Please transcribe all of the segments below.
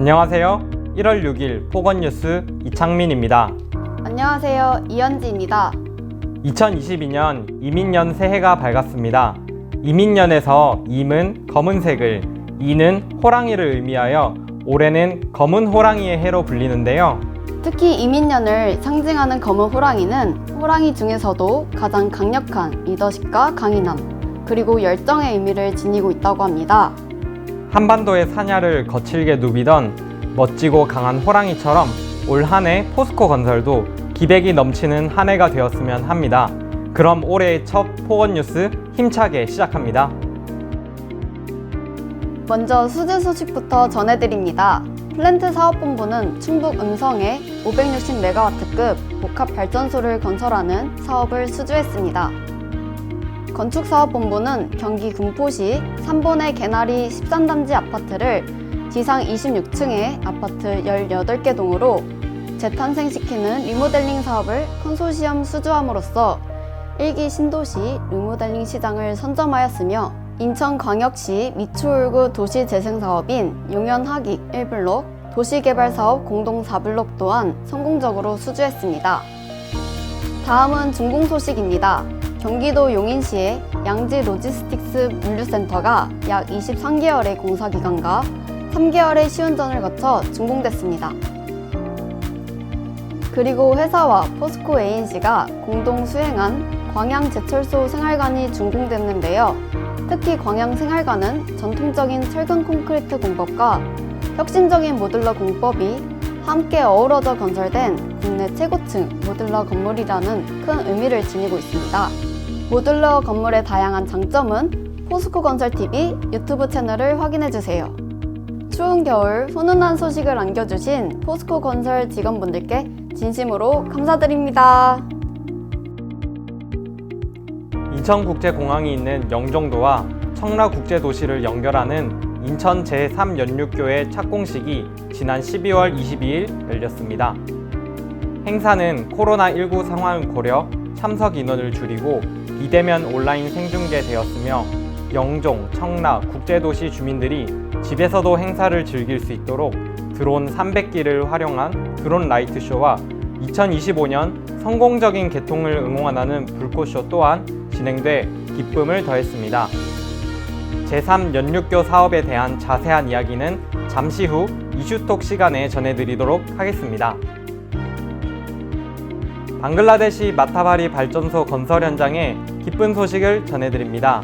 안녕하세요. 1월 6일 포건뉴스 이창민입니다. 안녕하세요. 이현지입니다. 2022년 이민년 새해가 밝았습니다. 이민년에서 임은 검은색을, 이는 호랑이를 의미하여 올해는 검은 호랑이의 해로 불리는데요. 특히 이민년을 상징하는 검은 호랑이는 호랑이 중에서도 가장 강력한 리더십과 강인함, 그리고 열정의 의미를 지니고 있다고 합니다. 한반도의 사냐를 거칠게 누비던 멋지고 강한 호랑이처럼 올 한 해 포스코 건설도 기백이 넘치는 한 해가 되었으면 합니다. 그럼 올해의 첫 포건 뉴스 힘차게 시작합니다. 먼저 수주 소식부터 전해드립니다. 플랜트 사업본부는 충북 음성에 560메가와트급 복합 발전소를 건설하는 사업을 수주했습니다. 건축사업본부는 경기 군포시 3번의 개나리 13단지 아파트를 지상 26층의 아파트 18개 동으로 재탄생시키는 리모델링 사업을 컨소시엄 수주함으로써 1기 신도시 리모델링 시장을 선점하였으며 인천광역시 미추홀구 도시재생사업인 용현하기 1블록 도시개발사업 공동 4블록 또한 성공적으로 수주했습니다. 다음은 준공 소식입니다. 경기도 용인시의 양지 로지스틱스 물류센터가 약 23개월의 공사 기간과 3개월의 시운전을 거쳐 준공됐습니다. 그리고 회사와 포스코 ANC가 공동 수행한 광양 제철소 생활관이 준공됐는데요. 특히 광양 생활관은 전통적인 철근 콘크리트 공법과 혁신적인 모듈러 공법이 함께 어우러져 건설된 국내 최고층 모듈러 건물이라는 큰 의미를 지니고 있습니다. 모듈러 건물의 다양한 장점은 포스코 건설 TV 유튜브 채널을 확인해 주세요. 추운 겨울 훈훈한 소식을 안겨주신 포스코 건설 직원분들께 진심으로 감사드립니다. 인천국제공항이 있는 영종도와 청라국제도시를 연결하는 인천 제3연륙교회 착공식이 지난 12월 22일 열렸습니다. 행사는 코로나19 상황을 고려 참석 인원을 줄이고 비대면 온라인 생중계되었으며 영종, 청라, 국제도시 주민들이 집에서도 행사를 즐길 수 있도록 드론 300기를 활용한 드론 라이트쇼와 2025년 성공적인 개통을 응원하는 불꽃쇼 또한 진행돼 기쁨을 더했습니다. 제3연륙교 사업에 대한 자세한 이야기는 잠시 후 이슈톡 시간에 전해드리도록 하겠습니다. 방글라데시 마타바리 발전소 건설 현장의 기쁜 소식을 전해드립니다.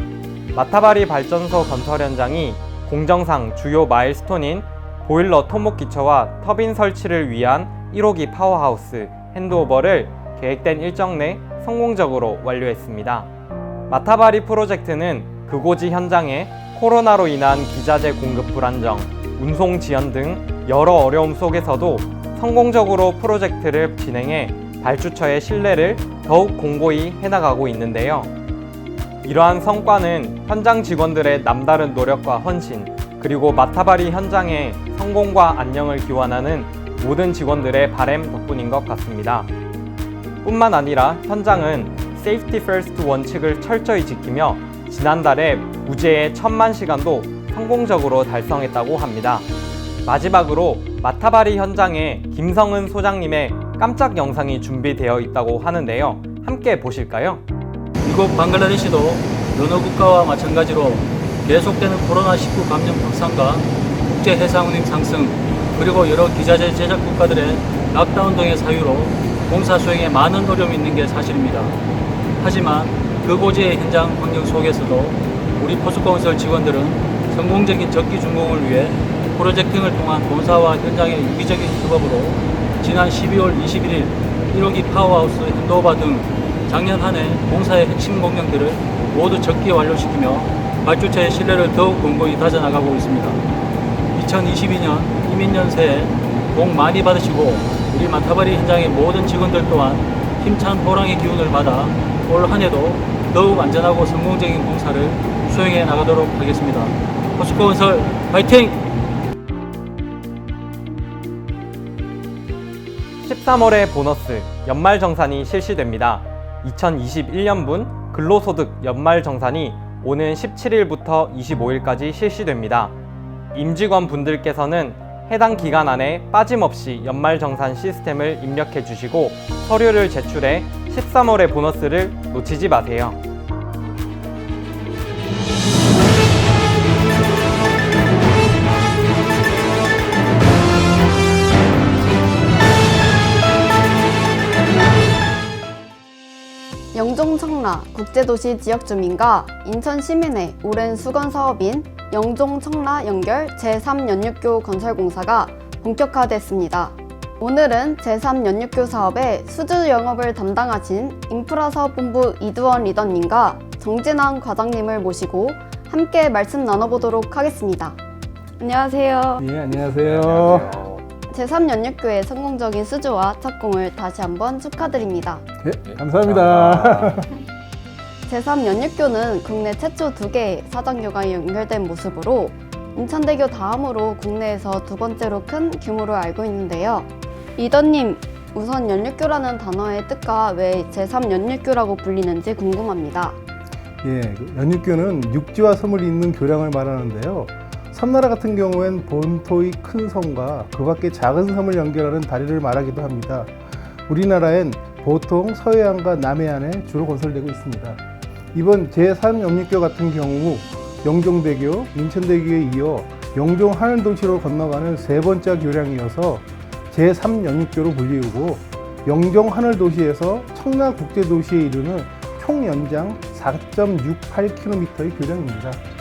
마타바리 발전소 건설 현장이 공정상 주요 마일스톤인 보일러 토목 기초와 터빈 설치를 위한 1호기 파워하우스 핸드오버를 계획된 일정 내 성공적으로 완료했습니다. 마타바리 프로젝트는 그고지 현장에 코로나로 인한 기자재 공급 불안정, 운송 지연 등 여러 어려움 속에서도 성공적으로 프로젝트를 진행해 발주처의 신뢰를 더욱 공고히 해나가고 있는데요. 이러한 성과는 현장 직원들의 남다른 노력과 헌신, 그리고 마타바리 현장의 성공과 안녕을 기원하는 모든 직원들의 바램 덕분인 것 같습니다. 뿐만 아니라 현장은 세이프티 퍼스트 원칙을 철저히 지키며 지난달에 무죄의 천만 시간도 성공적으로 달성했다고 합니다. 마지막으로 마타바리 현장에 김성은 소장님의 깜짝 영상이 준비되어 있다고 하는데요. 함께 보실까요? 미국 방글라데시도 여러 국가와 마찬가지로 계속되는 코로나19 감염 확산과 국제 해상 운임 상승 그리고 여러 기자재 제작 국가들의 락다운 등의 사유로 공사 수행에 많은 어려움이 있는 게 사실입니다. 하지만 그 고지의 현장 환경 속에서도 우리 포스코건설 직원들은 성공적인 적기 준공을 위해 프로젝팅을 통한 본사와 현장의 유기적인 협업으로 지난 12월 21일 1호기 파워하우스 핸드오버 등 작년 한 해 공사의 핵심 공명들을 모두 적기 완료시키며 발주처의 신뢰를 더욱 공고히 다져나가고 있습니다. 2022년 이민년 새해 복 많이 받으시고 우리 마타바리 현장의 모든 직원들 또한 힘찬 호랑이 기운을 받아 올 한 해도 더욱 안전하고 성공적인 공사를 수행해 나가도록 하겠습니다. 포스코 건설 파이팅! 13월의 보너스 연말정산이 실시됩니다. 2021년분 근로소득 연말정산이 오는 17일부터 25일까지 실시됩니다. 임직원 분들께서는 해당 기간 안에 빠짐없이 연말정산 시스템을 입력해 주시고 서류를 제출해 13월의 보너스를 놓치지 마세요. 영종 청라 국제도시 지역 주민과 인천 시민의 오랜 수건 사업인 영종 청라 연결 제3연육교 건설공사가 본격화됐습니다. 오늘은 제3연육교 사업의 수주 영업을 담당하신 인프라사업본부 이두원 리더님과 정진환 과장님을 모시고 함께 말씀 나눠보도록 하겠습니다. 안녕하세요. 예, 안녕하세요. 제3연육교의 성공적인 수주와 착공을 다시 한번 축하드립니다. 예, 감사합니다. 제3연육교는 국내 최초 두 개의 사장교가 연결된 모습으로 인천대교 다음으로 국내에서 두 번째로 큰 규모로 알고 있는데요. 리더님, 우선 연육교라는 단어의 뜻과 왜 제3연육교라고 불리는지 궁금합니다. 예, 그 연육교는 육지와 섬을 잇는 교량을 말하는데요. 섬나라 같은 경우엔 본토의 큰 섬과 그 밖의 작은 섬을 연결하는 다리를 말하기도 합니다. 우리나라엔 보통 서해안과 남해안에 주로 건설되고 있습니다. 이번 제3연육교 같은 경우 영종대교, 인천대교에 이어 영종 하늘도시로 건너가는 세 번째 교량이어서 제3연육교로 불리우고 영종 하늘도시에서 청라국제도시에 이르는 총 연장 4.68km의 교량입니다.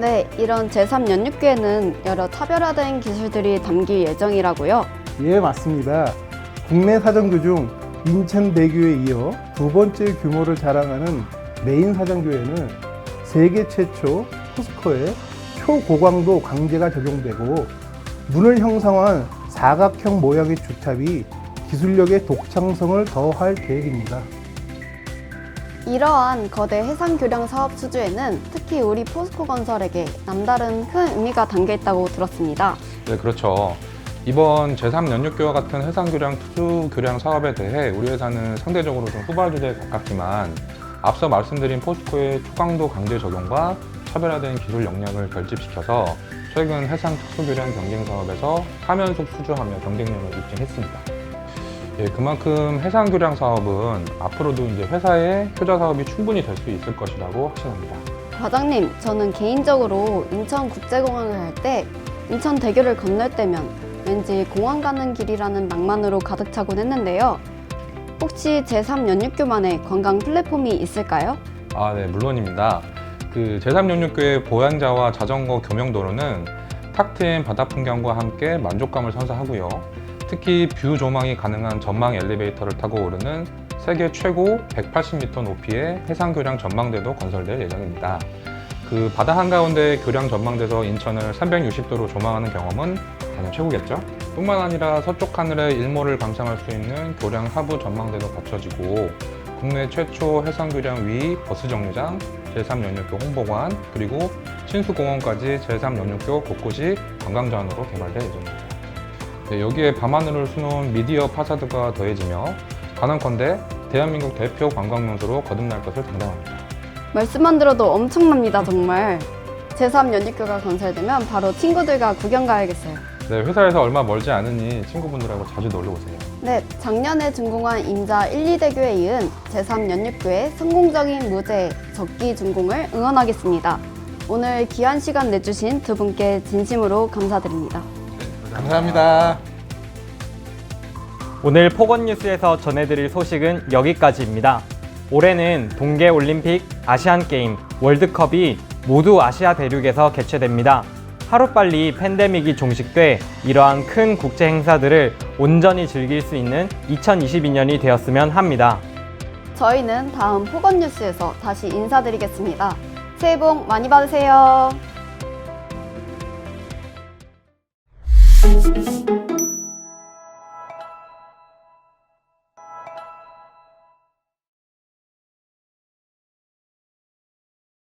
네, 이런 제3연육교에는 여러 차별화된 기술들이 담길 예정이라고요. 예, 맞습니다. 국내 사정교 중 인천대교에 이어 두 번째 규모를 자랑하는 메인 사정교에는 세계 최초 포스코의 초고강도 강제가 적용되고 문을 형성한 사각형 모양의 주탑이 기술력의 독창성을 더할 계획입니다. 이러한 거대 해상 교량 사업 수주에는 특히 우리 포스코 건설에게 남다른 큰 의미가 담겨 있다고 들었습니다. 네, 그렇죠. 이번 제3연육교와 같은 해상교량 투주교량 사업에 대해 우리 회사는 상대적으로 좀 후발주제에 가깝지만 앞서 말씀드린 포스코의 초강도 강제 적용과 차별화된 기술 역량을 결집시켜서 최근 해상 특수교량 경쟁 사업에서 3연속 수주하며 경쟁력을 입증했습니다. 예, 그만큼 해상 교량 사업은 앞으로도 이제 회사의 효자 사업이 충분히 될 수 있을 것이라고 확신합니다. 과장님, 저는 개인적으로 인천 국제공항을 갈 때 인천 대교를 건널 때면 왠지 공항 가는 길이라는 낭만으로 가득 차곤 했는데요. 혹시 제3 연육교만의 관광 플랫폼이 있을까요? 아, 네, 물론입니다. 그 제3 연육교의 보양자와 자전거 교명도로는 탁 트인 바다 풍경과 함께 만족감을 선사하고요. 특히 뷰 조망이 가능한 전망 엘리베이터를 타고 오르는 세계 최고 180m 높이의 해상교량 전망대도 건설될 예정입니다. 그 바다 한가운데 교량 전망대에서 인천을 360도로 조망하는 경험은 당연 최고겠죠? 뿐만 아니라 서쪽 하늘의 일몰을 감상할 수 있는 교량 하부 전망대도 갖춰지고 국내 최초 해상교량 위 버스 정류장, 제3연육교 홍보관, 그리고 친수공원까지 제3연육교 곳곳이 관광전으로 개발될 예정입니다. 네, 여기에 밤하늘을 수놓은 미디어 파사드가 더해지며 가능컨대 대한민국 대표 관광 명소로 거듭날 것을 당당합니다. 말씀만 들어도 엄청납니다, 정말. 제3연육교가 건설되면 바로 친구들과 구경 가야겠어요. 네, 회사에서 얼마 멀지 않으니 친구분들하고 자주 놀러 오세요. 네, 작년에 준공한 임자 1, 2대교에 이은 제3연육교의 성공적인 무제 적기 준공을 응원하겠습니다. 오늘 귀한 시간 내주신 두 분께 진심으로 감사드립니다. 감사합니다. 오늘 포건뉴스에서 전해드릴 소식은 여기까지입니다. 올해는 동계올림픽, 아시안게임, 월드컵이 모두 아시아 대륙에서 개최됩니다. 하루빨리 팬데믹이 종식돼 이러한 큰 국제 행사들을 온전히 즐길 수 있는 2022년이 되었으면 합니다. 저희는 다음 포건뉴스에서 다시 인사드리겠습니다. 새해 복 많이 받으세요. Thank you